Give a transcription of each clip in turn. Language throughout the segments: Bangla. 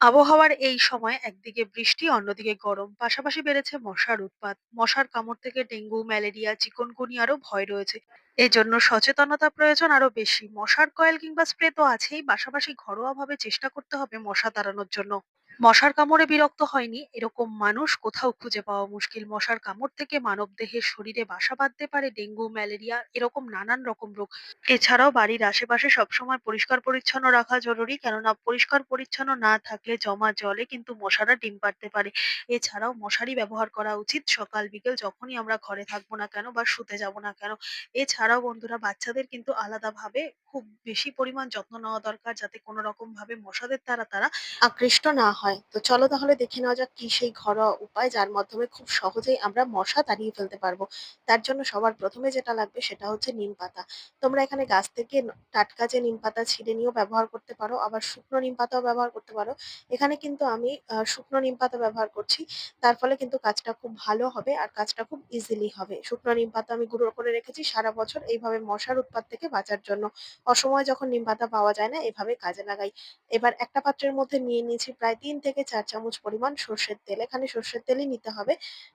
আবহাওয়ার এই সময় একদিকে বৃষ্টি, অন্যদিকে গরম। পাশাপাশি বেড়েছে মশার উৎপাত। মশার কামড় থেকে ডেঙ্গু, ম্যালেরিয়া চিকুনগুনিয়ারও ভয় রয়েছে। এই জন্য সচেতনতা প্রয়োজন আরও বেশি। মশার কয়েল কিংবা স্প্রে তো আছেই। পাশাপাশি ঘরোয়া ভাবে চেষ্টা করতে হবে মশা তাড়ানোর জন্য। মশার কামড়ে বিরক্ত হয়নি, এরকম মানুষ কোথাও খুঁজে পাওয়া মুশকিল। মশার কামড় থেকে মানবদেহের শরীরে বাসা বাঁধতে পারে ডেঙ্গু, ম্যালেরিয়া, এরকম নানান রকম রোগ। এছাড়াও বাড়ির আশেপাশে সবসময় পরিষ্কার পরিচ্ছন্ন রাখা জরুরি, কেননা পরিষ্কার পরিচ্ছন্ন না থাকলে জমা জলে কিন্তু মশারা ডিম পাড়তে পারে। এছাড়াও মশারি ব্যবহার করা উচিত সকাল, বিকেল যখনই আমরা ঘরে থাকব না কেন বা শুতে যাব না কেন। এছাড়াও বন্ধুরা, বাচ্চাদের কিন্তু আলাদাভাবে খুব বেশি পরিমাণ যত্ন নেওয়া দরকার, যাতে কোনো রকম ভাবে মশাদের দ্বারা তারা আকৃষ্ট না হয়। তো চলো তাহলে দেখে নেওয়া যাক কি সেই ঘরোয়া উপায় যার মাধ্যমে খুব সহজেই আমরা মশা তাড়িয়ে ফেলতে পারব। তার জন্য সবার প্রথমে যেটা লাগবে সেটা হচ্ছে নিম পাতা। তোমরা এখানে গাছ থেকে টাটকা যে নিম পাতা ছিঁড়ে নিয়েও ব্যবহার করতে পারো, আবার শুকনো নিম পাতাও ব্যবহার করতে পারো। এখানে কিন্তু আমি শুকনো নিম পাতা ব্যবহার করছি। তার ফলে কিন্তু কাজটা খুব ভালো হবে আর কাজটা খুব ইজিলি হবে। শুকনো নিম পাতা আমি গুঁড়ো করে রেখেছি সারা বছর এইভাবে মশার উৎপাত থেকে বাঁচার জন্য। অসময়ে যখন নিম পাতা পাওয়া যায় না, এভাবে কাজে লাগাই। এবার একটা পাত্রের মধ্যে নিয়ে নিয়েছি প্রায় তিন থেকে চার চামচ পরিমাণ সর্ষের তেল, এখানে সর্ষের তেলই নিতে হবে।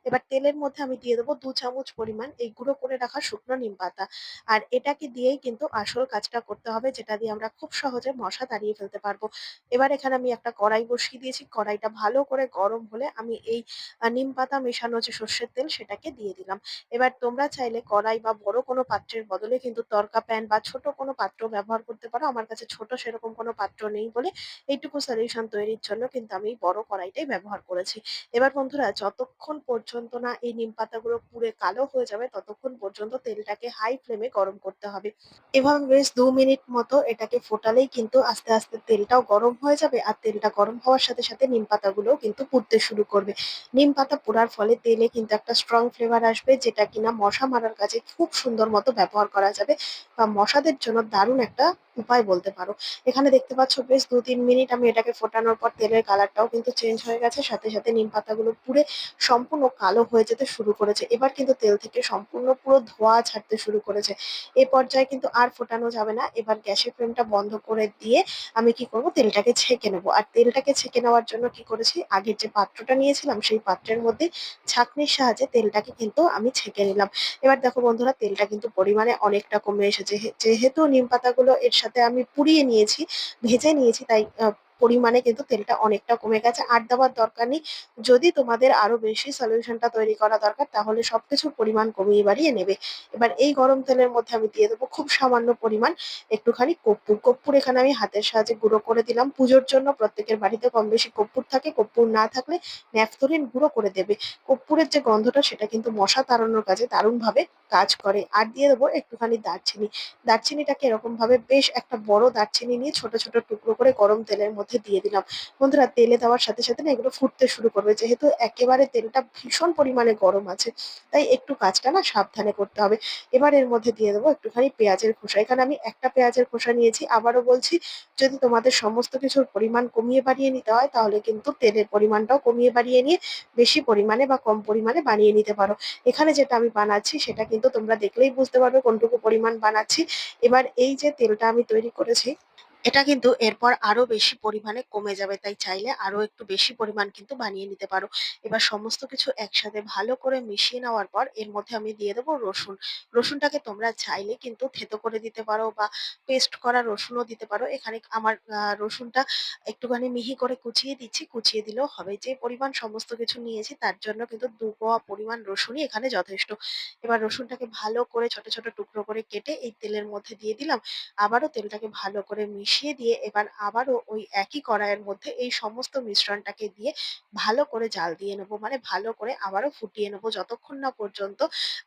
এবার তেলের মধ্যে আমি দিয়ে দেবো দু চামচ পরিমাণ এই গুঁড়ো করে রাখা শুকনো নিম পাতা। আর এটাকে দিয়েই কিন্তু আসল কাজটা করতে হবে, যেটা দিয়ে আমরা খুব সহজে মশা তাড়িয়ে ফেলতে পারব। এবার এখানে আমি একটা কড়াই বসিয়ে দিয়েছি। কড়াইটা ভালো করে গরম হলে আমি এই নিম পাতা মেশানো যে সর্ষের তেল, সেটাকে দিয়ে দিলাম। এবার তোমরা চাইলে কড়াই বা বড় কোনো পাত্রের বদলে কিন্তু তরকা প্যান বা ছোট কোনো পাত্র ব্যবহার করতে পারো। আমার কাছে ছোট সেরকম কোনো পাত্র নেই বলে এইটুকু সলিউশন তৈরির জন্য কিন্তু আমি বড় কড়াইটাই ব্যবহার করেছি। এবার বন্ধুরা, যতক্ষণ পর্যন্ত না এই নিম পাতাগুলো পুড়ে কালো হয়ে যাবে, ততক্ষণ পর্যন্ত তেলটাকে হাই ফ্লেমে গরম করতে হবে। এভাবে বেশ দু মিনিট মতো এটাকে ফোটালেই কিন্তু আস্তে আস্তে তেলটাও গরম হয়ে যাবে আর তেলটা গরম হওয়ার সাথে সাথে নিম পাতাগুলোও কিন্তু পুড়তে শুরু করবে। নিম পাতা পোড়ার ফলে তেলে কিন্তু একটা স্ট্রং ফ্লেভার আসবে, যেটা কিনা মশা মারার কাজে খুব সুন্দর মতো ব্যবহার করা যাবে বা মশাদের জন্য দারুণ একটা উপায় বলতে পারো। এখানে দেখতে পাচ্ছ, বেশ দু তিন মিনিট আমি এটাকে ফোটানোর পর তেলের কালারটাও কিন্তু চেঞ্জ হয়ে গেছে। সাথে সাথে নিম পাতাগুলো পুড়ে সম্পূর্ণ কালো হয়ে যেতে শুরু করেছে। এবার কিন্তু তেল থেকে সম্পূর্ণ পুরো ধোঁয়া ছাড়তে শুরু করেছে। এ পর্যায়ে কিন্তু আর ফোটানো যাবে না। এবার গ্যাসের ফ্লেমটা বন্ধ করে দিয়ে আমি কি করব? তেলটাকে ছেঁকে নেব। আর তেলটাকে ছেঁকে নেওয়ার জন্য কি করেছি? আগের যে পাত্রটা নিয়েছিলাম, সেই পাত্রের মধ্যে ছাঁকনির সাহায্যে তেলটাকে কিন্তু আমি ছেঁকে নিলাম। এবার দেখো বন্ধুরা, তেলটা কিন্তু পরিমাণে অনেকটা কমে এসেছে। যেহেতু নিম পাতাগুলো এর সাথে আমি পুড়িয়ে নিয়েছি, ভেজে নিয়েছি, তাই পরিমাণে কিন্তু তেলটা অনেকটা কমে গেছে। আর দেওয়ার দরকার নেই, যদি তোমাদের আরও বেশি সলিউশনটা তৈরি করা দরকার, তাহলে সবকিছুর পরিমাণ কমিয়ে বাড়িয়ে নেবে। এবার এই গরম তেলের মধ্যে আমি দিয়ে দেবো খুব সামান্য পরিমাণ একটুখানি কর্পূর। কর্পূর এখানে আমি হাতের সাহায্যে গুঁড়ো করে দিলাম। পুজোর জন্য প্রত্যেকের বাড়িতে কম বেশি কর্পূর থাকে, কর্পূর না থাকলে ন্যাফথলিন গুঁড়ো করে দেবে। কর্পূরের যে গন্ধটা, সেটা কিন্তু মশা তাড়ানোর কাজে দারুণভাবে কাজ করে। আর দিয়ে দেবো একটুখানি দারচিনি। দারচিনিটাকে এরকম ভাবে বেশ একটা বড় দারচিনি নিয়ে ছোট ছোট টুকরো করে গরম তেলের মধ্যে দিয়ে দিলাম। বন্ধুরা, তেলে দেওয়ার সাথে সাথে না এগুলো ফুটতে শুরু করবে। যেহেতু একেবারে তেলটা ভীষণ পরিমাণে গরম আছে, তাই একটু কাজটা না সাবধানে করতে হবে। এবার এর মধ্যে দিয়ে দেবো একটুখানি পেঁয়াজের খোসা। এখানে আমি একটা পেঁয়াজের খোসা নিয়েছি। আবারও বলছি, যদি তোমাদের সমস্ত কিছুর পরিমাণ কমিয়ে বাড়িয়ে নিতে হয়, তাহলে কিন্তু তেলের পরিমাণটাও কমিয়ে বাড়িয়ে নিয়ে বেশি পরিমাণে বা কম পরিমাণে বানিয়ে নিতে পারো। এখানে যেটা আমি বানাচ্ছি, সেটা কিন্তু তোমরা দেখলেই বুঝতে পারবে কোনটুকু পরিমাণ বানাচ্ছি। এবার এই যে তেলটা আমি তৈরি করেছি এটা কিন্তু এরপর আরও বেশি পরিমাণে কমে যাবে, তাই চাইলে আরও একটু বেশি পরিমাণ কিন্তু বানিয়ে নিতে পারো। এবার সমস্ত কিছু একসাথে ভালো করে মিশিয়ে নেওয়ার পর এর মধ্যে আমি দিয়ে দেবো রসুন। রসুনটাকে তোমরা চাইলে কিন্তু থেতো করে দিতে পারো বা পেস্ট করা রসুনও দিতে পারো। এখানে আমার রসুনটা একটুখানি মিহি করে কুচিয়ে দিচ্ছি, কুচিয়ে দিলেও হবে। যে পরিমাণ সমস্ত কিছু নিয়েছি তার জন্য কিন্তু দু কোয়া পরিমাণ রসুনই এখানে যথেষ্ট। এবার রসুনটাকে ভালো করে ছোট ছোট টুকরো করে কেটে এই তেলের মধ্যে দিয়ে দিলাম। আবারও তেলটাকে ভালো করে মিশিয়ে দিয়ে এবার আবারও ওই একই কড়াইয়ের মধ্যে এই সমস্ত মিশ্রণটাকে দিয়ে ভালো করে জাল দিয়ে নেব। মানে ভালো করে আবারও ফুটিয়ে নেব। যতক্ষণ না পর্যন্ত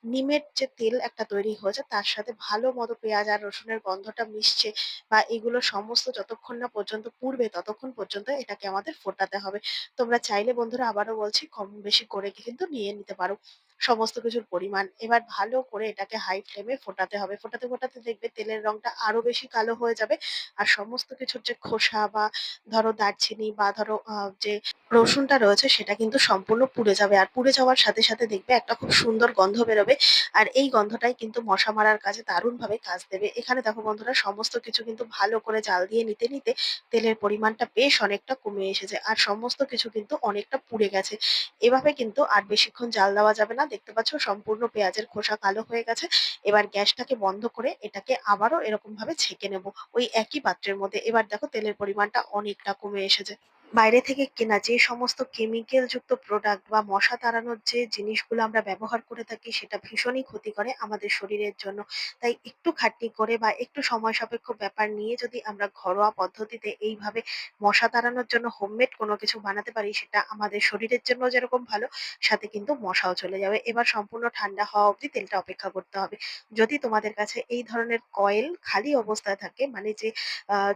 নিমের যে তেল একটা তৈরি হয়েছে, তার সাথে ভালো মতো পেঁয়াজ আর রসুনের গন্ধটা মিশছে বা এগুলো সমস্ত যতক্ষণ না পর্যন্ত পুড়বে, ততক্ষণ পর্যন্ত এটাকে আমাদের ফোটাতে হবে। তোমরা চাইলে বন্ধুরা আবারও বলছি, কম বেশি করে কিন্তু নিয়ে নিতে পারো। সমস্ত কিছুর পরিমাণ। এবার ভালো করে এটাকে হাই ফ্লেমে ফোটাতে হবে। ফোটাতে, ফোটাতে দেখবে তেলের রংটা আরও বেশি কালো হয়ে যাবে। আর সমস্ত কিছুর যে খোসা বা ধরো দারচিনি বা ধরো যে রসুনটা রয়েছে সেটা কিন্তু সম্পূর্ণ পুড়ে যাবে। আর পুড়ে যাওয়ার সাথে, সাথে দেখবে একটা খুব সুন্দর গন্ধ বেরোবে। আর এই গন্ধটাই কিন্তু মশা মারার কাজে দারুণভাবে কাজ দেবে। এখানে দেখো বন্ধুরা সমস্ত কিছু কিন্তু ভালো করে জাল দিয়ে নিতে, নিতে তেলের পরিমাণটা বেশ অনেকটা কমে এসেছে। আর সমস্ত কিছু কিন্তু অনেকটা পুড়ে গেছে। এভাবে কিন্তু আর বেশিক্ষণ জাল দেওয়া যাবে না। দেখতে পাচ্ছ সম্পূর্ণ পেঁয়াজের খোসা কালো হয়ে গেছে। এবার গ্যাসটাকে বন্ধ করে এটাকে আবারও এরকমভাবে ছেঁকে নেব। ওই একই পাত্রের মধ্যে। এবার দেখো তেলের পরিমাণটা অনেকটা কমে এসেছে। বাইরে থেকে কেনা যে সমস্ত কেমিক্যাল যুক্ত প্রোডাক্ট বা মশা তাড়ানোর যে জিনিসগুলো আমরা ব্যবহার করে থাকি, সেটা ভীষণই ক্ষতি করে আমাদের শরীরের জন্য। তাই একটু খাটনি করে বা একটু সময় সাপেক্ষ ব্যাপার নিয়ে যদি আমরা ঘরোয়া পদ্ধতিতে এইভাবে মশা তাড়ানোর জন্য হোমমেড কোনো কিছু বানাতে পারি, সেটা আমাদের শরীরের জন্য যেরকম ভালো, সাথে কিন্তু মশাও চলে যাবে। এবার সম্পূর্ণ ঠান্ডা হওয়া অবধি তেলটা অপেক্ষা করতে হবে। যদি তোমাদের কাছে এই ধরনের কয়েল খালি অবস্থায় থাকে মানে যে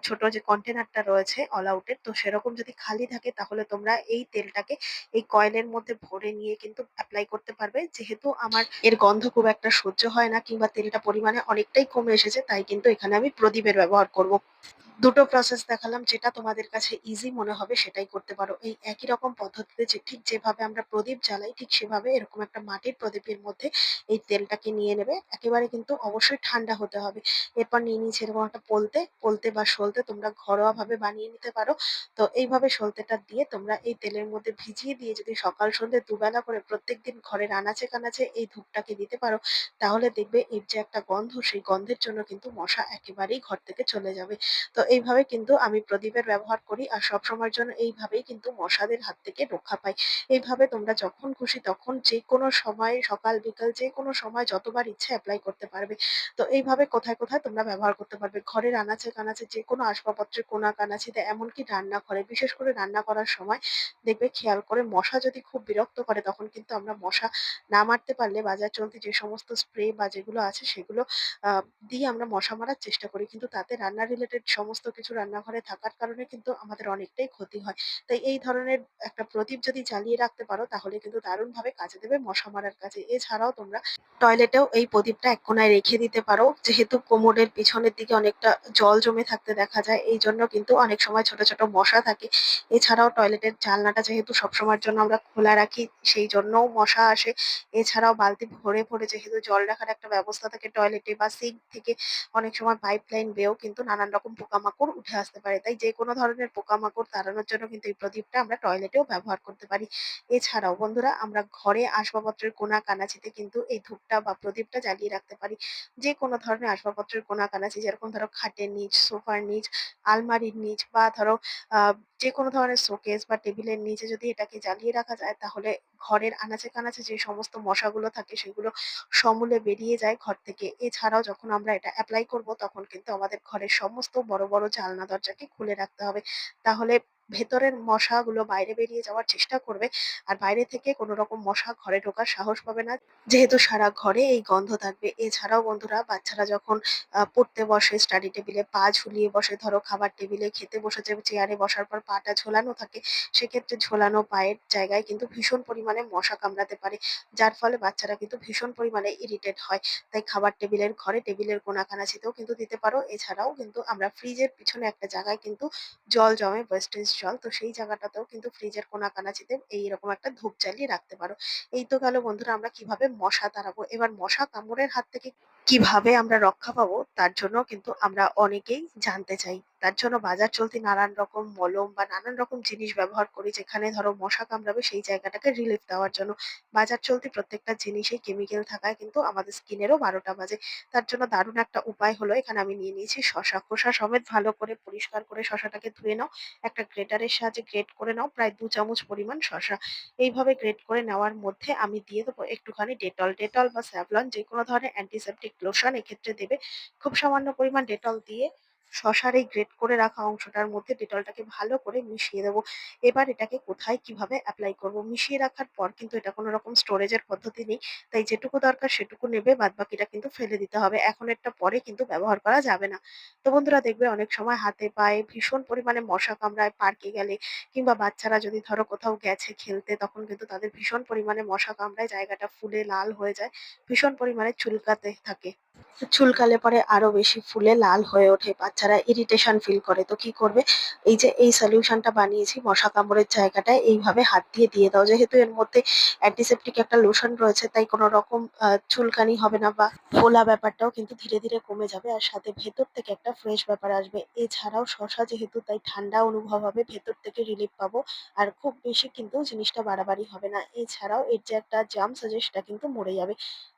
ছোট যে কন্টেনারটা রয়েছে অল আউট এর, তো সেরকম যদি খালি থাকে তাহলে তোমরা এই তেলটাকে এই কয়েলের মধ্যে ভরে নিয়ে কিন্তু অ্যাপ্লাই করতে পারবে। যেহেতু আমার এর গন্ধ খুব একটা সহ্য হয় না কিংবা তেলটা পরিমাণে অনেকটাই কমে এসেছে, তাই কিন্তু এখানে আমি প্রদীপের ব্যবহার করব। দুটো প্রসেস দেখালাম যেটা তোমাদের কাছে ইজি মনে হবে সেটাই করতে পারো। এই একই রকম পদ্ধতিতে যে ঠিক যেভাবে আমরা প্রদীপ জ্বালাই ঠিক সেভাবে এরকম একটা মাটির প্রদীপের মধ্যে এই তেলটাকে নিয়ে নেবে। একেবারে কিন্তু অবশ্যই ঠান্ডা হতে হবে। এরপর নিয়ে নিয়েছি এরকম একটা পোলতে, পোলতে বা সলতে তোমরা ঘরোয়াভাবে বানিয়ে নিতে পারো। তো এইভাবে সলতেটা দিয়ে তোমরা এই তেলের মধ্যে ভিজিয়ে দিয়ে যদি সকাল সন্ধ্যে দুবেলা করে প্রত্যেকদিন ঘরের আনাচে কানাচে এই ধূপটাকে দিতে পারো তাহলে দেখবে এর যে একটা গন্ধ সেই গন্ধের জন্য কিন্তু মশা একেবারেই ঘর থেকে চলে যাবে। তো এইভাবে কিন্তু আমি প্রদীপের ব্যবহার করি আর সবসময়ের জন্য এইভাবেই কিন্তু মশাদের হাত থেকে রক্ষা পাই। এইভাবে তোমরা যখন খুশি তখন যে কোনো সময় সকাল বিকাল যে কোনো সময় যতবার ইচ্ছা অ্যাপ্লাই করতে পারবে। তো এইভাবে কোথায়, কোথায় তোমরা ব্যবহার করতে পারবে। ঘরের আনাচে-কানাচে যে কোনো আসবাবপত্রের কোনা-কানাচিতে এমনকি রান্নাঘরে বিশেষ করে রান্না করার সময় দেখবে খেয়াল করে মশা যদি খুব বিরক্ত করে তখন কিন্তু আমরা মশা না মারতে পারলে বাজার চলতি যে সমস্ত স্প্রে বা যেগুলো আছে সেগুলো দিয়ে আমরা মশা মারার চেষ্টা করি। কিন্তু তাতে রান্না রিলেটেড সমস্ত কিছু রান্নাঘরে থাকার কারণে কিন্তু আমাদের অনেকটাই ক্ষতি হয়। তাই এই ধরনের একটা প্রদীপ যদি জ্বালিয়ে রাখতে পারো তাহলে কিন্তু দারুণভাবে কাজে দেবে মশা মারার কাজে। এছাড়াও তোমরা টয়লেটেও এই প্রদীপটা এক কোণায় রেখে দিতে পারো। যেহেতু কোমরের পিছনের দিকে অনেকটা জল জমে থাকতে দেখা যায় এই জন্য কিন্তু অনেক সময় ছোট, ছোট মশা থাকে। এছাড়াও টয়লেটের জানলাটা যেহেতু সবসময়ের জন্য আমরা খোলা রাখি সেই জন্যও মশা আসে। এছাড়াও বালতি ভরে, ভরে যেহেতু জল রাখার একটা ব্যবস্থা থাকে টয়লেটে বা সিঙ্ক থেকে অনেক সময় পাইপ লাইন বেয়েও কিন্তু নানান রকম পোকামাকড় উঠে আসতে পারে। তাই যেকোনো ধরনের পোকামাকড় তাড়ানোর জন্য কিন্তু এই প্রদীপটা আমরা টয়লেটেও ব্যবহার করতে পারি। এছাড়াও বন্ধুরা আমরা ঘরে আসবাবপত্রের কোনা-কানাচিতে কিন্তু এই ধূপটা বা প্রদীপটা জ্বালিয়ে রাখতে পারি। যেকোনো ধরনের আসবাবপত্রের কোনা-কানাচি যেরকম ধরো খাটের নিচ, সোফার নিচ, আলমারির নিচ বা ধরো আ যেকোনো ধরনের শোকেস বা টেবিলের নিচে যদি এটাকে জ্বালিয়ে রাখা যায় তাহলে ঘরের আনাচে-কানাচে যে সমস্ত মশাগুলো থাকে সেগুলো সমূলে বেরিয়ে যায় ঘর থেকে। এছাড়াও যখন আমরা এটা অ্যাপ্লাই করব তখন কিন্তু আমাদের ঘরের সমস্ত বড়, বড় জানলা দরজাকে খুলে রাখতে হবে। তাহলে ভেতরের মশাগুলো বাইরে বেরিয়ে যাওয়ার চেষ্টা করবে। আর বাইরে থেকে কোনো রকম মশা ঘরে ঢোকার সাহস পাবে না। যেহেতু সারা ঘরে এই গন্ধ থাকবে। এছাড়াও বন্ধুরা বাচ্চারা যখন পড়তে বসে স্টাডি টেবিলে পা ঝুলিয়ে বসে, ধরো খাবার টেবিলে খেতে বসেছে চেয়ারে বসার পর পাটা ঝোলানো থাকে। সেক্ষেত্রে ঝোলানো পায়ের জায়গায় কিন্তু ভীষণ পরিমাণে মশা কামড়াতে পারে। যার ফলে বাচ্চারা কিন্তু ভীষণ পরিমাণে ইরিটেট হয়। তাই খাবার টেবিলের ঘরে টেবিলের কোনা-কানাচিতেও কিন্তু দিতে পারো। এছাড়াও কিন্তু আমরা ফ্রিজের পিছনে একটা জায়গায় কিন্তু জল জমে ওয়েস্টেজ জল। তো সেই জায়গাটাতেও কিন্তু ফ্রিজের কোনা-কানাচিতে এইরকম একটা ধূপ জ্বালিয়ে রাখতে পারো। এই তো গেল বন্ধুরা, আমরা কীভাবে মশা তাড়াবো। এবার মশা কামড়ের হাত থেকে কীভাবে আমরা রক্ষা পাবো তার জন্য কিন্তু আমরা অনেকেই জানতে চাই। তার জন্য বাজার চলতি নানান রকম মলম বা নানান রকম জিনিস ব্যবহার করি, যেখানে ধরো মশা কামড়াবে সেই জায়গাটাকে রিলিফ দেওয়ার জন্য। বাজার চলতি প্রত্যেকটা জিনিসে কেমিক্যাল থাকায় কিন্তু আমাদের স্কিনেরও বারোটা বাজে। তার জন্য দারুণ একটা উপায় হলো, এখানে আমি নিয়ে নিয়েছি শসা। খোসা সমেত ভালো করে পরিষ্কার করে শশাটাকে ধুয়ে নাও। একটা গ্রেটারের সাহায্যে গ্রেট করে নাও, প্রায় দু চামচ পরিমাণ শশা এইভাবে গ্রেট করে নেওয়ার মধ্যে আমি দিয়ে দেবো একটুখানি ডেটল। ডেটল বা স্যাভলন যেকোনো ধরনের অ্যান্টিসেপটিক লোশন এক্ষেত্রে দেবে। খুব সামান্য পরিমাণ ডেটল দিয়ে শসার এই গ্রেট করে রাখা অংশটার মধ্যে ডেটলটাকে ভালো করে মিশিয়ে দেবো। এবার এটাকে কোথায়, কীভাবে অ্যাপ্লাই করব। মিশিয়ে রাখার পর কিন্তু এটা কোনো রকম স্টোরেজের পদ্ধতি নেই। তাই যেটুকু দরকার সেটুকু নেবে, বাদবাকিটা কিন্তু ফেলে দিতে হবে। এখন একটা পরে কিন্তু ব্যবহার করা যাবে না। তো বন্ধুরা, দেখবে অনেক সময় হাতে পায়ে ভীষণ পরিমাণে মশা কামড়ায় পার্কে গেলে কিংবা বাচ্চারা যদি ধরো কোথাও গেছে খেলতে, তখন কিন্তু তাদের ভীষণ পরিমাণে মশা কামড়ায়, জায়গাটা ফুলে লাল হয়ে যায়। ভীষণ পরিমাণে চুলকাতে থাকে। চুলকালে পরে আরও বেশি ফুলে লাল হয়ে ওঠে। বাচ্চারা ইরিটেশন ফিল করে। তো কি করবে? এই যে এই সলিউশনটা বানিয়েছি মশা কামড়ের জায়গাটায় এইভাবে হাত দিয়ে দিয়ে দাও। যেহেতু এর মধ্যে অ্যান্টিসেপ্টিক একটা লোশন রয়েছে তাই কোনো রকম চুলকানি হবে না বা ফোলা ব্যাপারটাও কিন্তু ধীরে, ধীরে কমে যাবে। আর সাথে ভেতর থেকে একটা ফ্রেশ ব্যাপার আসবে। এছাড়াও শশা যেহেতু তাই ঠান্ডা অনুভব হবে, ভেতর থেকে রিলিফ পাবো। আর খুব বেশি কিন্তু জিনিসটা বাড়াবাড়ি হবে না। এছাড়াও এর যে একটা জার্মস আছে সেটা কিন্তু মরে যাবে।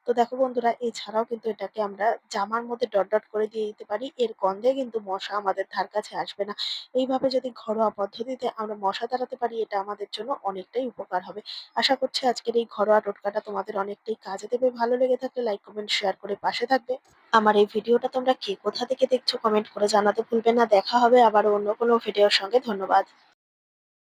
তো দেখো বন্ধুরা এছাড়াও কিন্তু এটাকে আমরা জামার মধ্যে ডট, ডট করে দিয়ে দিতে পারি। এর গন্ধে কিন্তু মশা আমাদের ধার কাছে আসবে না। এইভাবে যদি ঘরোয়া পদ্ধতিতে আমরা মশা তাড়াতে পারি এটা আমাদের জন্য অনেকটাই উপকার হবে। আশা করছি আজকের এই ঘরোয়া টোটকাটা তোমাদের অনেকটাই কাজে দেবে। ভালো লেগে থাকলে লাইক, কমেন্ট, শেয়ার করে পাশে থাকবে। আমার এই ভিডিওটা তোমরা কে কোথা থেকে দেখছ কমেন্ট করে জানাতে ভুলবে না। দেখা হবে আবার অন্য কোনো ভিডিওর সঙ্গে। ধন্যবাদ।